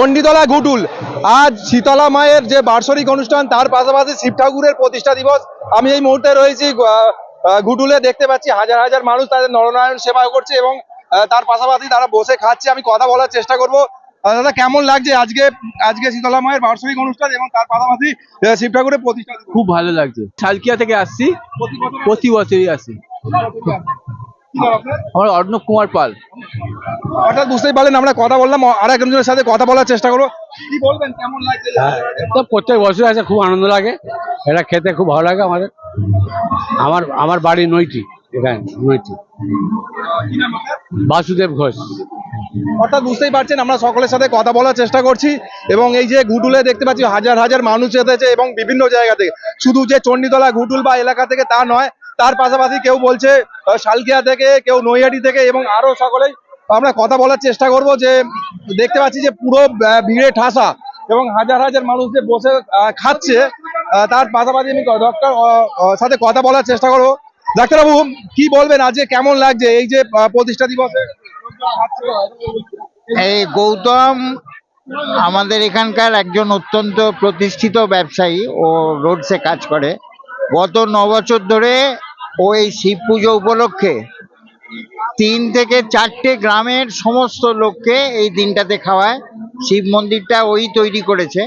চণ্ডীতলা ঘুটুল। আজ শীতলা মায়ের যে বার্ষরিক অনুষ্ঠান তার পাশাপাশি শিব ঠাকুরের প্রতিষ্ঠা দিবস। আমি এই মুহূর্তে রয়েছি ঘুটুলে। দেখতে পাচ্ছি হাজার হাজার মানুষ তাদের নরনারায়ণ সেবা করছে এবং তার পাশাপাশি তারা বসে খাচ্ছে। আমি কথা বলার চেষ্টা করব। দাদা কেমন লাগছে আজকে আজকে শীতলা মায়ের বার্ষিক অনুষ্ঠান এবং তার পাশাপাশি শিব ঠাকুরের প্রতিষ্ঠা খুব ভালো লাগছে। সালকিয়া থেকে আসছি। প্রতি বছর প্রতি বছরই আসি? আমার অর্ণব কুমার পাল। হঠাৎ বুঝতেই পারলেন আমরা কথা বললাম আর একজনের সাথে কথা বলার চেষ্টা করব। কি বলবেন কেমন লাগছে? তো প্রত্যেক বছর আসে খুব আনন্দ লাগে। এটা খেতে খুব ভালো লাগে আমাদের। আমার আমার বাড়ি নৈটি এখানে আপনার? বাসুদেব ঘোষ। অর্থাৎ বুঝতেই পারছেন আমরা সকলের সাথে কথা বলার চেষ্টা করছি এবং এই যে ঘুটুলে দেখতে পাচ্ছি হাজার হাজার মানুষ এসেছে এবং বিভিন্ন জায়গা থেকে। শুধু যে চণ্ডীতলা ঘুটুল বা এলাকা থেকে তা নয় তার পাশাপাশি কেউ বলছে শালকিয়া থেকে, কেউ নৈহাটি থেকে এবং আরও সকলেই আমরা কথা বলার চেষ্টা করব যে দেখতে পাচ্ছি যে পুরো ভিড়ে ঠাসা এবং হাজার হাজার মানুষ যে বসে খাচ্ছে তার পাশাপাশি আমি ডক্টর সাথে কথা বলার চেষ্টা করব। ডাক্তারবাবু, কি বলবেন আজকে? কেমন লাগছে এই যে প্রতিষ্ঠা দিবসে? এই গৌতম আমাদের এখানকার একজন অত্যন্ত প্রতিষ্ঠিত ব্যবসায়ী, ও রোডসে কাজ করে। গত ন বছর ধরে ও এই শিব পুজো উপলক্ষে। তিন থেকে চারটে গ্রামের সমস্ত লোককে এই দিনটাতে খাওয়ায়। শিব মন্দিরটা ওই তৈরি করেছে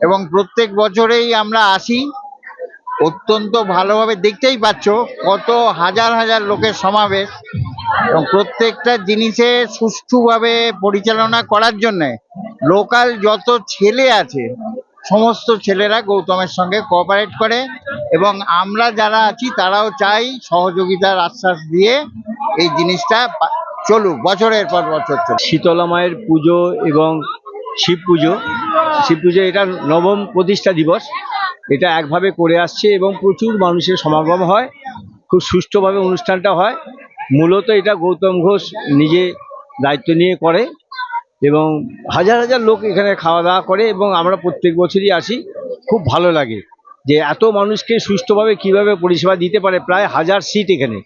এবং প্রত্যেক বছরেই আমরা আসি। অত্যন্ত ভালোভাবে দেখতেই পাচ্ছ কত হাজার হাজার লোকের সমাবেশ এবং প্রত্যেকটা জিনিসে সুষ্ঠুভাবে পরিচালনা করার জন্যে লোকাল যত ছেলে আছে সমস্ত ছেলেরা গৌতমের সঙ্গে কোঅপারেট করে এবং আমরা যারা আছি তারাও চাই সহযোগিতার আশ্বাস দিয়ে এই জিনিসটা চলুক, বছরের পর বছর চলুক। শীতলা মায়ের পুজো এবং শিব পুজো। শিব পুজো এটা নবম প্রতিষ্ঠা দিবস। এটা একভাবে করে আসছে এবং প্রচুর মানুষের সমাগম হয়। খুব সুষ্ঠুভাবে অনুষ্ঠানটা হয়। মূলত এটা গৌতম ঘোষ নিজে দায়িত্ব নিয়ে করে। এবং হাজার হাজার লোক এখানে খাওয়া দাওয়া করে এবং আমরা প্রত্যেক বছরই আসি। খুব ভালো লাগে যে এত মানুষকে সুষ্ঠুভাবে কীভাবে পরিষেবা দিতে পারে, প্রায় হাজার সিট এখানে।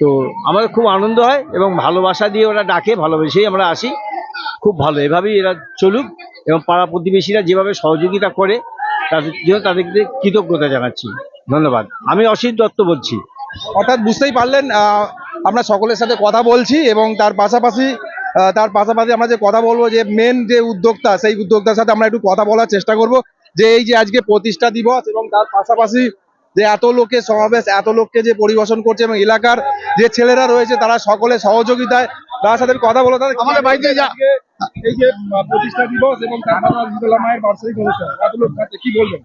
তো আমাদের খুব আনন্দ হয় এবং ভালোবাসা দিয়ে ওরা ডাকে, ভালোবেসেই আমরা আসি। খুব ভালো, এভাবেই এরা চলুক এবং পাড়া প্রতিবেশীরা যেভাবে সহযোগিতা করে, তাদের জন্য তাদেরকে কৃতজ্ঞতা জানাচ্ছি। ধন্যবাদ। আমি অসিত দত্ত বলছি। অর্থাৎ বুঝতেই পারলেন আমরা সকলের সাথে কথা বলছি এবং তার পাশাপাশি তার পাশাপাশি আমরা যে কথা বলব যে মেন যে উদ্যোক্তা সেই উদ্যোক্তার সাথে আমরা একটু কথা বলার চেষ্টা করব যে এই যে আজকে প্রতিষ্ঠা দিবস এবং তার পাশাপাশি যে এত লোকের সমাবেশ এত লোককে যে পরিবেশন করছে এবং এলাকার যে ছেলেরা রয়েছে তারা সকলে সহযোগিতায় তার সাথে কথা বলো তাদের আমাদের বাড়িতে যা- এই যে প্রতিষ্ঠা দিবস এবং মায়ের বার্ষিক অনুষ্ঠান এত লোক কি বলবেন?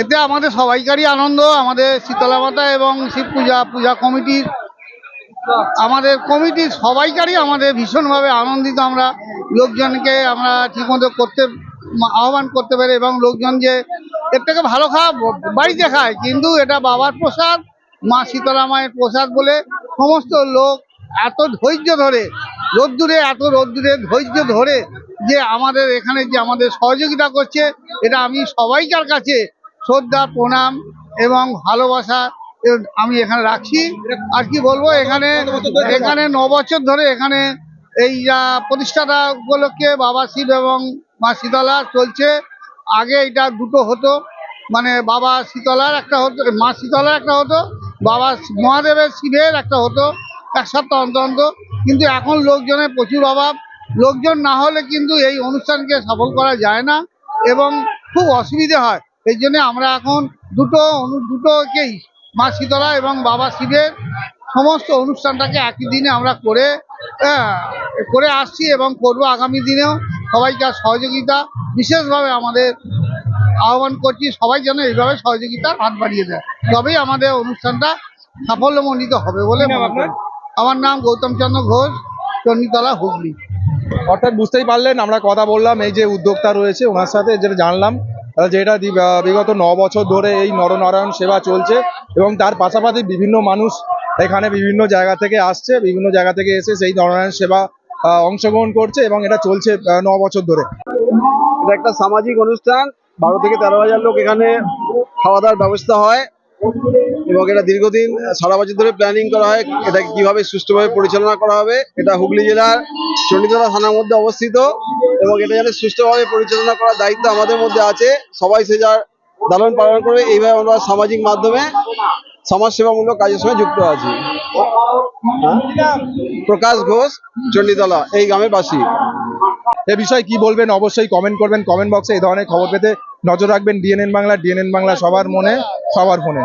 এতে আমাদের সবাইকারই আনন্দ আমাদের শীতলা মাতা এবং শিব পূজা পূজা কমিটির আমাদের কমিটির সবাইকারই আমাদের ভীষণভাবে আনন্দিত। আমরা লোকজনকে আমরা ঠিকমতো করতে আহ্বান করতে পারি এবং লোকজন যে এর থেকে ভালো খাওয়া বাড়িতে খায় কিন্তু এটা বাবার প্রসাদ, মা শীতলা মায়ের প্রসাদ বলে সমস্ত লোক এত ধৈর্য ধরে, রোদ্দুরে এত রোদ্দুরে ধৈর্য ধরে যে আমাদের এখানে যে আমাদের সহযোগিতা করছে, এটা আমি সবাইকার কাছে শ্রদ্ধা, প্রণাম এবং ভালোবাসা আমি এখানে রাখছি। আর কি বলব এখানে এখানে ন বছর ধরে এখানে এই আহ, প্রতিষ্ঠাতা উপলক্ষে বাবা শিব এবং মা শীতলা চলছে। আগে এটা দুটো হতো। মানে বাবা শীতলার একটা হতো মা শীতলার একটা হতো বাবা মহাদেবের শিবের একটা হতো এক সপ্তাহ অন্তর অন্তর। কিন্তু এখন লোকজনের প্রচুর অভাব। লোকজন না হলে কিন্তু এই অনুষ্ঠানকে সফল করা যায় না এবং খুব অসুবিধে হয়। এই জন্য আমরা এখন দুটো দুটোকেই মা শীতলা এবং বাবা শিবের সমস্ত অনুষ্ঠানটাকে একই দিনে আমরা করে হ্যাঁ, করে আসছি এবং করব আগামী দিনেও। সবাইকে সহযোগিতা বিশেষভাবে আমাদের আহ্বান করছি সবাই যেন এইভাবে সহযোগিতার হাত বাড়িয়ে দেয়। তবেই আমাদের অনুষ্ঠানটা সাফল্যমণ্ডিত হবে বলে আমার নাম গৌতম চন্দ্র ঘোষ চণ্ডীতলা হুগলি। অর্থাৎ বুঝতেই পারলেন আমরা কথা বললাম এই যে উদ্যোক্তা রয়েছে ওনার সাথে যেটা জানলাম যেটা বিগত ন বছর ধরে এই নরনারায়ণ সেবা চলছে এবং তার পাশাপাশি বিভিন্ন মানুষ এখানে বিভিন্ন জায়গা থেকে আসছে, বিভিন্ন জায়গা থেকে এসে সেই নরনারায়ণ সেবা অংশগ্রহণ করছে এবং এটা চলছে ন বছর ধরে। এটা একটা সামাজিক অনুষ্ঠান, বারো থেকে তেরো হাজার লোক এখানে খাওয়া দাওয়ার ব্যবস্থা হয়। এবং এটা দীর্ঘদিন সারা বছর ধরে প্ল্যানিং করা হয়, এটা কীভাবে সুষ্ঠুভাবে পরিচালনা করা হবে, এটা হুগলি জেলার চণ্ডীতলা থানার মধ্যে অবস্থিত এবং এটা যাতে সুষ্ঠুভাবে পরিচালনা করার দায়িত্ব আমাদের মধ্যে আছে। সবাই সে যার লালন পালন করবে, এইভাবে আমরা সামাজিক মাধ্যমে সমাজ সেবামূলক কাজের সঙ্গে যুক্ত আছি। প্রকাশ ঘোষ, চণ্ডীতলা, এই গ্রামের বাসী। এ বিষয়ে কি বলবেন? অবশ্যই কমেন্ট করবেন। কমেন্ট বক্সে এই ধরনের খবর পেতে নজর রাখবেন। ডিএনএন বাংলা ডিএনএন বাংলা সবার মনে, সবার ফোনে।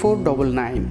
four double nine